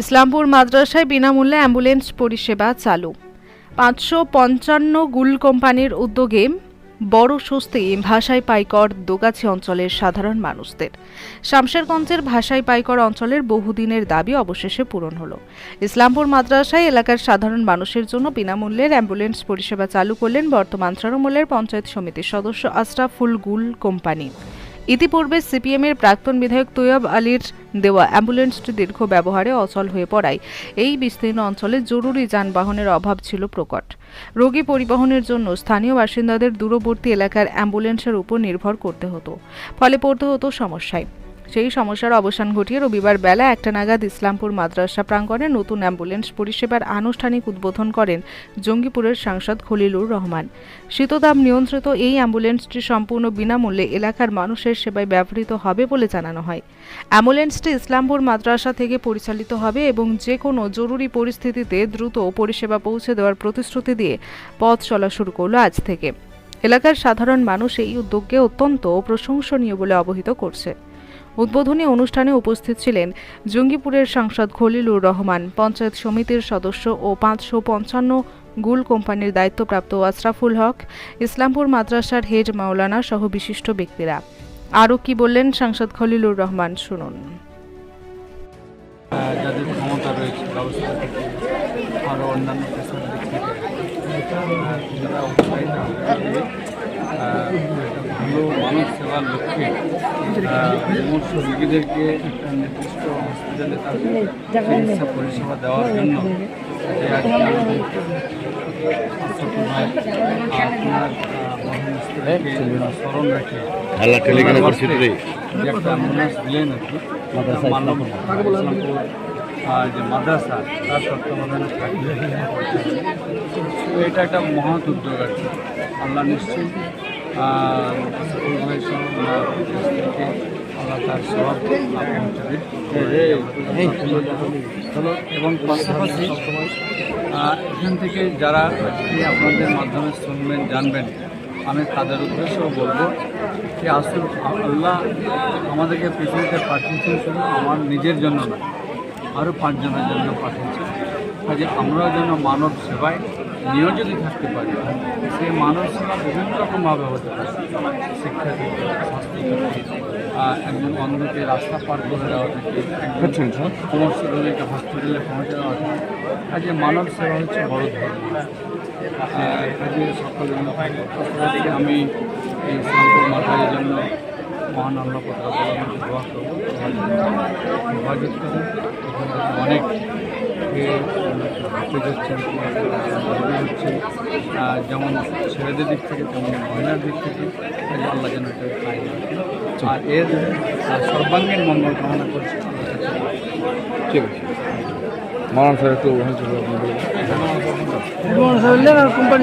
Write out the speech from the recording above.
ইসলামপুর মাদ্রাসায় বিনামূল্যে অ্যাম্বুলেন্স পরিষেবা চালু। পাঁচশো পঞ্চান্ন গুল কোম্পানির উদ্যোগে বড় স্বস্তি ভাষাই পাইকর দোগাছি অঞ্চলের সাধারণ মানুষদের। শামশেরগঞ্জের ভাষাই পাইকর অঞ্চলের বহুদিনের দাবি অবশেষে পূরণ হলো। ইসলামপুর মাদ্রাসায় এলাকার সাধারণ মানুষের জন্য বিনামূল্যের অ্যাম্বুলেন্স পরিষেবা চালু করলেন বর্তমান তৃণমূলের পঞ্চায়েত সমিতির সদস্য আশরাফুল গুল কোম্পানি। ইতিপূর্বে সিপিএমের প্রাক্তন বিধায়ক তৈয়ব আলীর দেওয়া অ্যাম্বুলেন্সটি দীর্ঘ ব্যবহারে অচল হয়ে পড়ায়। এই বিস্তীর্ণ অঞ্চলে জরুরি যানবাহনের অভাব ছিল প্রকট। রোগী পরিবহনের জন্য স্থানীয় বাসিন্দাদের দূরবর্তী এলাকার অ্যাম্বুলেন্সের উপর নির্ভর করতে হতো, ফলে পড়তে হতো সমস্যায়। সেই সমস্যার অবসান ঘটিয়ে রবিবার বেলা একটা নাগাদ ইসলামপুর মাদ্রাসা প্রাঙ্গণে নতুন অ্যাম্বুলেন্স পরিষেবার আনুষ্ঠানিক উদ্বোধন করেন জঙ্গিপুরের সাংসদ খলিলুর রহমান। শীতদাম নিয়ন্ত্রিত এই অ্যাম্বুলেন্সটি সম্পূর্ণ বিনামূল্যে এলাকার মানুষের সেবায় ব্যবহৃত হবে বলে জানানো হয়। অ্যাম্বুলেন্সটি ইসলামপুর মাদ্রাসা থেকে পরিচালিত হবে এবং যে কোনো জরুরি পরিস্থিতিতে দ্রুত পরিষেবা পৌঁছে দেওয়ার প্রতিশ্রুতি দিয়ে পথ চলা শুরু করল আজ থেকে। এলাকার সাধারণ মানুষ এই উদ্যোগকে অত্যন্ত প্রশংসনীয় বলে অবহিত করছে। উদ্বোধনী অনুষ্ঠানে উপস্থিত ছিলেন জঙ্গিপুরের সাংসদ খলিলুর রহমান, পঞ্চায়েত সমিতির সদস্য ও পাঁচশো পঞ্চান্ন গুল কোম্পানির দায়িত্বপ্রাপ্ত আশরাফুল হক, ইসলামপুর মাদ্রাসার হেড মাওলানা সহ বিশিষ্ট ব্যক্তিরা। আরও কি বললেন সাংসদ খলিলুর রহমান শুনুন। যাদের ক্ষমতা রয়েছে, ব্যবস্থা থেকে আরও অন্যান্য আহ, যারা উৎসাহিত হয়ে, আহ, ভালো মানুষ সেবার লক্ষ্যে আহ, রোগীদেরকে একটা নির্দিষ্ট হসপিটালে তার চিকিৎসা পরিষেবা দেওয়ার জন্য স্মরণ রেখে একটা অ্যাম্বুলেন্স দিলেন আর কি যে মাদ্রাসা তার তত্ত্বাবধানে থাকবে। এটা একটা মহৎ উদ্যোগ কি। আল্লাহ নিশ্চয়ই এবং পাশাপাশি এখান থেকে যারা আপনাদের মাধ্যমে শুনবেন জানবেন আমি তাদের উদ্দেশ্যেও বলব যে আসল আল্লাহ আমাদেরকে পৃথিবীতে পাঠিয়েছেন শুধু আমার নিজের জন্য না আরও পাঁচজনের জন্য পাঠিয়েছেন? কাজে আমরা যেন মানব সেবায় নিয়োজিত থাকতে পারি। মানব সেবা বিভিন্ন রকমভাবে হতে পারে। শিক্ষা থেকে স্বাস্থ্য থেকে একজন অন্ধকে রাস্তা পার করে দেওয়া থেকে একজন সমস্ত রোগীকে হসপিটালে পৌঁছে দেওয়া থেকে। কাজে মানব সেবা হচ্ছে বড় ধর্ম কাজে সকল আমি এই ইসলামপুর মাথার জন্য মহান আল্লাহ কথা দোয়া অনেক হাফেজ হচ্ছেন ধর্মী যেমন ছেলেদের দিক থেকে তেমন মহিলার দিক থেকে আল্লাহ যেন আর এর সর্বাঙ্গীন মঙ্গল কামনা করছি ঠিক আছে মারান স্যার একটু ধন্যবাদ